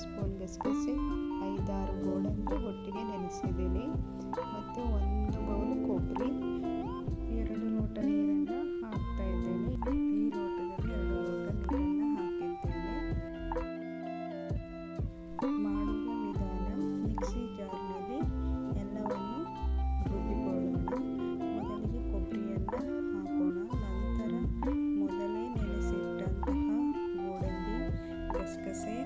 Spoon ಗಸಗಸೆ ಐದಾರು ಗೋಡಂಬಿ ಒಟ್ಟಿಗೆ ನೆನೆಸಿದ್ದೀನಿ. ಮತ್ತು ಒಂದು ಬೌಲ್ ಕೊಬ್ಬರಿ, ಎರಡು ಲೋಟ ನೀರನ್ನು ಹಾಕ್ತಾ ಇದ್ದೇನೆ. ಈ ಲೋಟದಲ್ಲಿ ಎರಡು ಲೋಟ ನೀರನ್ನು ಹಾಕಿದ್ದೇನೆ. ಮಾಡುವ ವಿಧಾನ ಮಿಕ್ಸಿ ಜಾರ್ನಲ್ಲಿ ಎಲ್ಲವನ್ನು ರುಬ್ಬಿಕೊಳ್ಳೋಣ. ಮೊದಲಿಗೆ ಕೊಬ್ಬರಿಯನ್ನು ಹಾಕೋಣ. ನಂತರ ಮೊದಲೇ ನೆನೆಸಿಟ್ಟಂತಹ ಗೋಡಂಬಿ, ಗಸಗಸೆ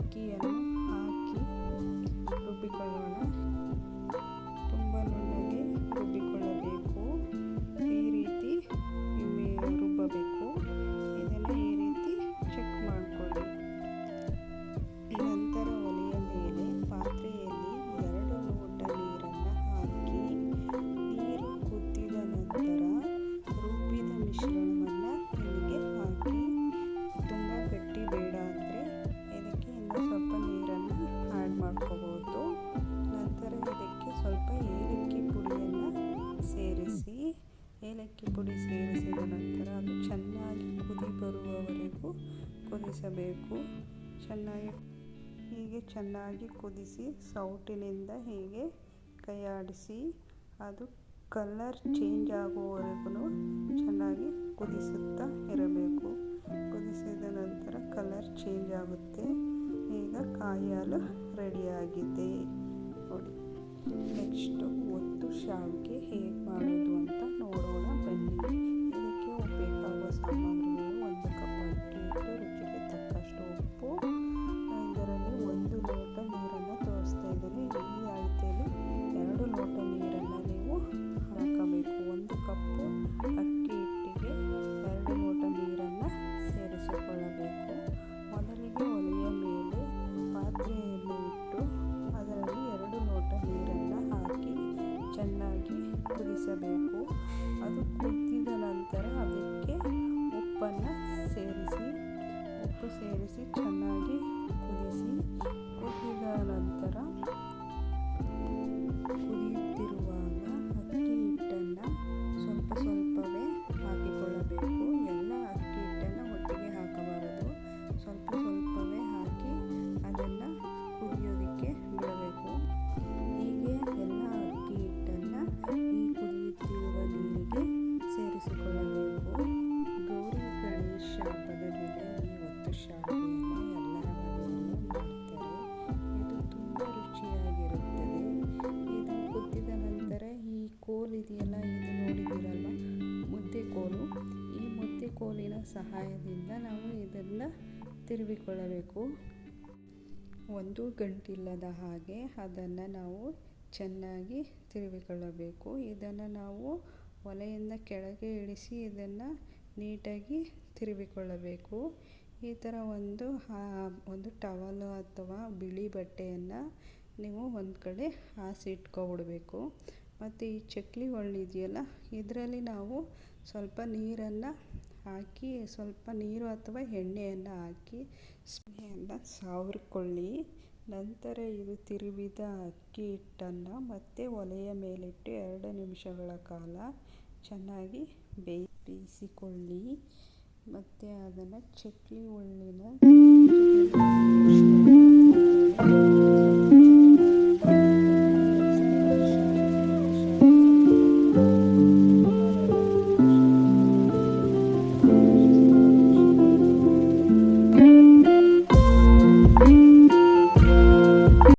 ಅಕ್ಕಿಯನ್ನು ಹಾಕಿ ರುಬ್ಬಿಕೊಳ್ಳೋಣ. ತುಂಬ ನುಣ್ಣಗೆ ರುಬ್ಬಿಕೊಳ್ಳಬೇಕು ನಂತರ ಅದು ಚೆನ್ನಾಗಿ ಕುದಿ ಬರುವವರೆಗೂ ಕುದಿಸಬೇಕು. ಚೆನ್ನಾಗಿ ಹೀಗೆ ಚೆನ್ನಾಗಿ ಕುದಿಸಿ, ಸೌಟಿನಿಂದ ಹೀಗೆ ಕೈಯಾಡಿಸಿ, ಅದು ಕಲರ್ ಚೇಂಜ್ ಆಗುವವರೆಗೂ ಚೆನ್ನಾಗಿ ಕುದಿಸುತ್ತಾ ಇರಬೇಕು. ಕುದಿಸಿದ ನಂತರ ಕಲರ್ ಚೇಂಜ್ ಆಗುತ್ತೆ. ಈಗ ಕಾಯಿ ಹಾಲು ರೆಡಿಯಾಗಿದೆ. ನೋಡಿ, ನೆಕ್ಸ್ಟು ಒತ್ತು ಶಾವಿಗೆ ಹೇಗೆ ಮಾಡೋದು? ಸಾಮಗ್ರಿಗಳು ಒಂದು ಕಪ್ ಅಕ್ಕಿ ಹಿಟ್ಟು ರುಚಿಗೆ ತಕ್ಕಷ್ಟು ಉಪ್ಪು ಇದರಲ್ಲಿ ಒಂದು ಲೋಟ ನೀರನ್ನು ತೋರಿಸ್ತಾ ಇದ್ದೀನಿ ಈ ಅಳತೆಯಲ್ಲಿ ಎರಡು ಲೋಟ ನೀರನ್ನು ನೀವು ಹಾಕಬೇಕು ಒಂದು ಕಪ್ಪು ಅಕ್ಕಿ ಹಿಟ್ಟಿಗೆ ಎರಡು ಲೋಟ ನೀರನ್ನು ಸೇರಿಸಿಕೊಳ್ಳಬೇಕು ಮೊದಲಿಗೆ ಒಲೆಯ ಮೇಲೆ ಪಾತ್ರೆಯನ್ನು ಇಟ್ಟು ಅದರಲ್ಲಿ ಎರಡು ಲೋಟ ನೀರನ್ನು ಹಾಕಿ ಚೆನ್ನಾಗಿ ಕುದಿಸಬೇಕು. ಅದು ನಂತರ ಅದಕ್ಕೆ ಉಪ್ಪನ್ನು ಸೇರಿಸಿ ಉಪ್ಪು ಸೇರಿಸಿ ಚೆನ್ನಾಗಿ ಕುದಿಸಿ. ಸಹಾಯದಿಂದ ನಾವು ಇದನ್ನು ತಿರುವಿಕೊಳ್ಳಬೇಕು. ಒಂದು ಗಂಟಿಲ್ಲದ ಹಾಗೆ ಅದನ್ನು ನಾವು ಚೆನ್ನಾಗಿ ತಿರುವಿಕೊಳ್ಳಬೇಕು. ಇದನ್ನು ನಾವು ಒಲೆಯಿಂದ ಕೆಳಗೆ ಇಳಿಸಿ ಇದನ್ನು ನೀಟಾಗಿ ತಿರುವಿಕೊಳ್ಳಬೇಕು. ಈ ಥರ ಒಂದು ಒಂದು ಟವಲು ಅಥವಾ ಬಿಳಿ ಬಟ್ಟೆಯನ್ನು ನೀವು ಒಂದು ಕಡೆ ಹಾಸಿ ಇಟ್ಕೊಬಿಡ್ಬೇಕು. ಮತ್ತು ಈ ಚಕ್ಲಿ ಒಳ್ಳಿದೆಯಲ್ಲ ಇದರಲ್ಲಿ ನಾವು ಸ್ವಲ್ಪ ನೀರನ್ನು ಹಾಕಿ ಸ್ವಲ್ಪ ನೀರು ಅಥವಾ ಎಣ್ಣೆಯನ್ನು ಹಾಕಿ ಸ್ಪ್ರೇಯನ್ನು ಸಾವಿರ್ಕೊಳ್ಳಿ. ನಂತರ ಇದು ತಿರುವಿದ ಅಕ್ಕಿ ಹಿಟ್ಟನ್ನು ಮತ್ತೆ ಒಲೆಯ ಮೇಲಿಟ್ಟು ಎರಡು ನಿಮಿಷಗಳ ಕಾಲ ಚೆನ್ನಾಗಿ ಬೇಯಿ ಬೇಯಿಸಿಕೊಳ್ಳಿ. ಮತ್ತು ಅದನ್ನು ಚಕ್ಲಿ ಒಳ್ಳಿನ